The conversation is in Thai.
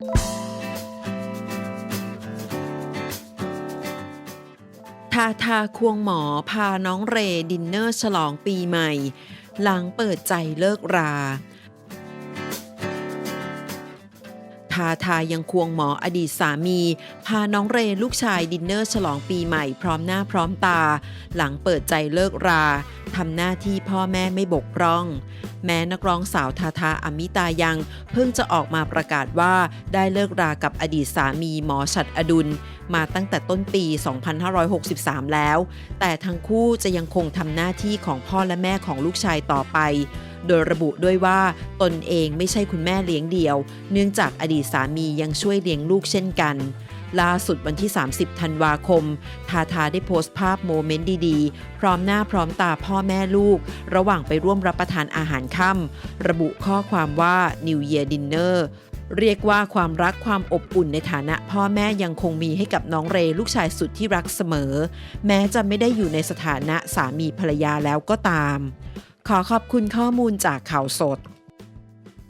ทาทาควงหมอพาน้องเรดินเนอร์ฉลองปีใหม่ หลังเปิดใจเลิกรา ทาทายังควงหมออดีตสามี พาน้องเรลูกชายดินเนอร์ฉลองปีใหม่พร้อมหน้าพร้อมตา หลังเปิดใจเลิกรา ทำหน้าที่พ่อแม่ไม่บกพร่อง แม้นักร้องสาวทาทาอมิตายัง เพิ่งจะออกมาประกาศว่าได้เลิกรากับอดีตสามีหมอฉัดอดุล มาตั้งแต่ต้นปี 2563 แล้ว แต่ทั้งคู่จะยังคงทำหน้าที่ของพ่อและแม่ของลูกชายต่อไปโดยระบุด้วยว่าตนเองไม่ใช่คุณแม่เลี้ยงเดี่ยว เนื่องจากอดีตสามียังช่วยเลี้ยงลูกเช่นกัน ล่าสุดวันที่ 30 ธันวาคม ทาทาได้โพสต์ภาพโมเมนต์ดีๆ พร้อมหน้าพร้อมตาพ่อแม่ลูก ระหว่างไปร่วมรับประทานอาหารค่ำระบุข้อความว่า New Year Dinner เรียกว่าความรักความอบอุ่นในฐานะพ่อแม่ยังคงมีให้กับน้องเรลูกชายสุดที่รักเสมอ แม้จะไม่ได้อยู่ในสถานะสามีภรรยาแล้วก็ตาม ขอขอบคุณข้อมูลจากข่าวสด